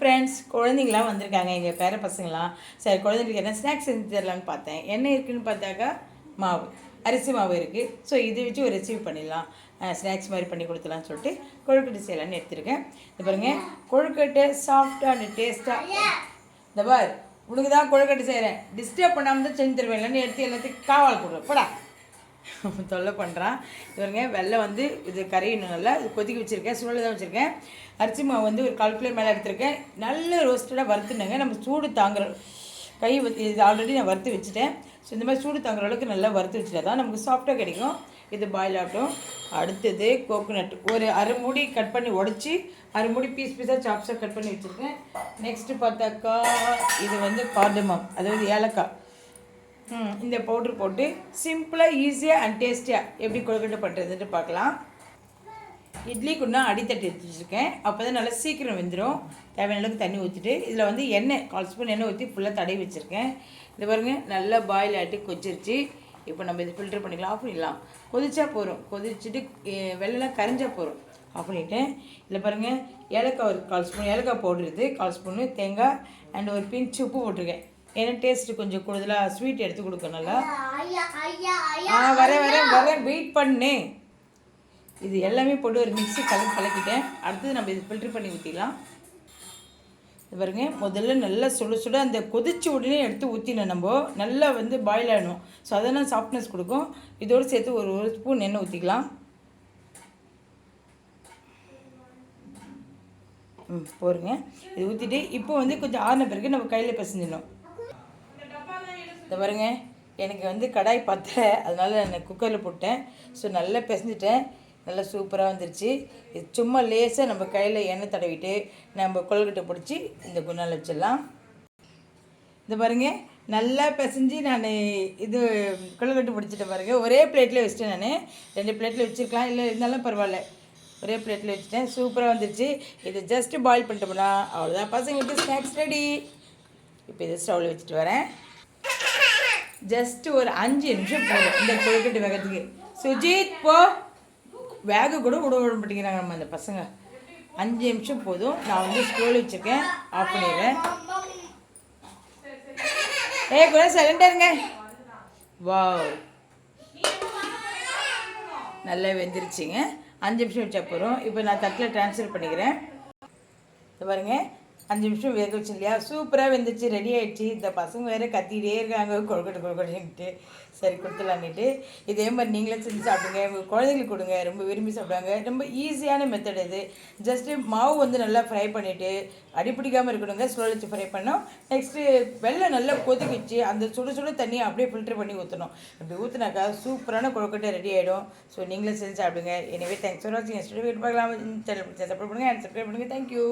Friends குழந்தைங்களாம் வந்திருக்காங்க. எங்கள் பேர பசங்களாம். சரி குழந்தைங்களுக்கு என்ன ஸ்நாக்ஸ் செஞ்சு தரலான்னு பார்த்தேன். என்ன இருக்குதுன்னு பார்த்தாக்கா மாவு. அரிசி மாவு இருக்குது ஸோ இதை வச்சு ஒரு ரெசிபி பண்ணிடலாம். ஸ்நாக்ஸ் மாதிரி பண்ணி கொடுத்துலாம்னு சொல்லிட்டு கொழுக்கட்டை செய்யலான்னு எடுத்திருக்கேன். இது பாருங்க. கொழுக்கட்டை சாஃப்டாக அண்ட் டேஸ்ட்டாக இந்த பார் உனக்கு தான் கொழுக்கட்டை செய்கிறேன் டிஸ்டர்ப் பண்ணாமல் தான் செஞ்சு தருவேன். இல்லைன்னு எடுத்து எல்லாத்தையும் காவால் கொடுறேன் போடா. தொல்லை பண்ணுறான் இவருங்க வெள்ளை வந்து இது கரையணும் நல்லா இது கொதிக்க வச்சுருக்கேன் சூழல் தான் வச்சுருக்கேன். அரிசி மாவு வந்து ஒரு கால் கிலோ மேலே எடுத்திருக்கேன். நல்ல ரோஸ்டடாக வறுத்துனாங்க நம்ம சூடு தாங்குற கை இது ஆல்ரெடி நான் வறுத்து வச்சுட்டேன். ஸோ இந்த மாதிரி சூடு தாங்குற அளவுக்கு நல்லா வறுத்து வச்சுட்டா தான் நமக்கு சாஃப்டாக கிடைக்கும். இது பாயில் ஆகட்டும். அடுத்தது கோகோனட் ஒரு அரை மூடி கட் பண்ணி உடச்சி அரை மூடி பீஸ் பீஸாக சாப்ஸாக கட் பண்ணி வச்சுருக்கேன். நெக்ஸ்ட்டு பார்த்தாக்கா இது வந்து கார்டமம் அதாவது ஏலக்காய். இந்த பவுட்ரு போட்டு சிம்பிளாக ஈஸியாக அண்ட் டேஸ்டியாக எப்படி கொழுக்கட்டை பண்ணுறதுன்ட்டு பார்க்கலாம். இட்லி குண்டா அடித்தட்டு எடுத்து வச்சுருக்கேன் அப்போ தான் நல்லா சீக்கிரம் வெந்துடும் தேவையான அளவுக்கு தண்ணி ஊற்றிட்டு இதில் வந்து எண்ணெய் கால் ஸ்பூன் எண்ணெய் ஊற்றி ஃபுல்லாக தடவி வச்சுருக்கேன். இது பாருங்க நல்லா பாயில் ஆகிட்டு கொச்சிருச்சு இப்போ நம்ம இது ஃபில்டர் பண்ணிக்கலாம் ஆஃப் பண்ணிடலாம். கொதிச்சா போகிறோம் கொதிச்சுட்டு வெள்ளெல்லாம் கரைஞ்சா போகிறோம் ஆஃப் பண்ணிவிட்டேன் இதில் பாருங்கள் ஏலக்காய் ஒரு கால் ஸ்பூன் ஏலக்காய் போடுறது கால் ஸ்பூனு தேங்காய் அண்ட் ஒரு பிஞ்ச் உப்பு போட்டிருக்கேன். ஏன்னா டேஸ்ட்டு கொஞ்சம் கூடுதலாக ஸ்வீட் எடுத்து கொடுக்கும் நல்லா. ஆ வரேன் வரேன் வரேன் வெயிட் பண்ணு. இது எல்லாமே போட்டு ஒரு மிக்ஸி கலக்கி கலக்கிட்டேன். அடுத்தது நம்ம இது ஃபில்டர் பண்ணி ஊற்றிக்கலாம் இது பாருங்க முதல்ல நல்லா சுட சுட அந்த கொதிச்ச உடனே எடுத்து ஊற்றினோம் நம்ம. நல்லா வந்து பாயில் ஆகணும். ஸோ அதெல்லாம் சாஃப்ட்னஸ் கொடுக்கும். இதோடு சேர்த்து ஒரு ஒரு ஸ்பூன் எண்ணெய் ஊற்றிக்கலாம் ம் போருங்க. இது ஊற்றிட்டு இப்போ வந்து கொஞ்சம் ஆறின பிறகு நம்ம கையில் பிசைஞ்சிடணும். இந்த பாருங்க எனக்கு வந்து கடாய் பத்தல அதனால நான் குக்கரில் போட்டேன். ஸோ நல்லா பிசைஞ்சிட்டேன். நல்லா சூப்பராக வந்துருச்சு. இது சும்மா லேசாக நம்ம கையில் எண்ணெய் தடவிட்டு நம்ம கொழுக்கட்டை பிடிச்சி இந்த குண்டால் வச்சிடலாம். இந்த பாருங்க நல்லா பிசைஞ்சு நான் இது கொழுக்கட்டை பிடிச்சிட்டேன் பாருங்க. ஒரே பிளேட்டில் வச்சிட்டேன் நான். ரெண்டு பிளேட்டில் வச்சுருக்கலாம். இல்லை இருந்தாலும் பரவாயில்ல. ஒரே பிளேட்டில் வச்சுட்டேன். சூப்பராக வந்துருச்சு. இதை ஜஸ்ட்டு பாயில் பண்ணிட்டோம்னா அவ்வளோதான் பசங்களுக்கு ஸ்நாக்ஸ் ரெடி இப்போ இதை ஸ்டவ்வில் வச்சுட்டு வரேன். ஜஸ்ட் ஒரு அஞ்சு நிமிஷம் போதும் இந்த கொழுக்கட்டு வேகத்துக்கு. சுஜித் போ. வேக கூட விட விட மாட்டேங்கிறாங்க நம்ம அந்த பசங்க. அஞ்சு நிமிஷம் போதும். நான் வந்து ஸ்கூல் வச்சுருக்கேன். ஆஃப் பண்ணிடுறேன். ஏ கூட சைலண்டாக வா வாவ் நல்லா வெந்துருச்சுங்க. அஞ்சு நிமிஷம் வச்சா போகிறோம் இப்போ நான் தட்டில் ட்ரான்ஸ்ஃபர் பண்ணிக்கிறேன். பாருங்கள் அஞ்சு நிமிஷம் வேக வச்சு இல்லையா? சூப்பராக வெந்துச்சு ரெடி ஆகிடுச்சு இந்த பசங்க வேறு கத்திகிட்டே இருக்காங்க கொழுக்கட்டை கொழுக்கட்டைன்ட்டு சரி கொடுத்துலான்னுட்டு இதே மாதிரி நீங்களே செஞ்சு சாப்பிடுங்க. உங்கள் குழந்தைங்களுக்கு கொடுங்க. ரொம்ப விரும்பி சாப்பிடுவாங்க. ரொம்ப ஈஸியான மெத்தட் இது. ஜஸ்ட்டு மாவு வந்து நல்லா ஃப்ரை பண்ணிவிட்டு அடிப்பிடிக்காமல் இருக்கணுங்க. ஸ்லோவில் வச்சு ஃப்ரை பண்ணோம். நெக்ஸ்ட்டு வெள்ளம் நல்லா கொதிக்க வச்சு அந்த சுடு சுடு தண்ணியை அப்படியே ஃபில்டர் பண்ணி ஊற்றணும் அப்படி ஊற்றினாக்கா சூப்பரான கொழுக்கட்டை ரெடி ஆகிடும் ஸோ நீங்களே செஞ்சு சாப்பிடுங்க. எனவே தேங்க்ஸ் ஃபார் வாட்சிங் நெக்ஸ்ட் வீட்டு பார்க்கலாம். சேனல் பண்ணுங்கள் அண்ட் சப்ஸ்கிரைப் பண்ணுங்கள் தேங்க்யூ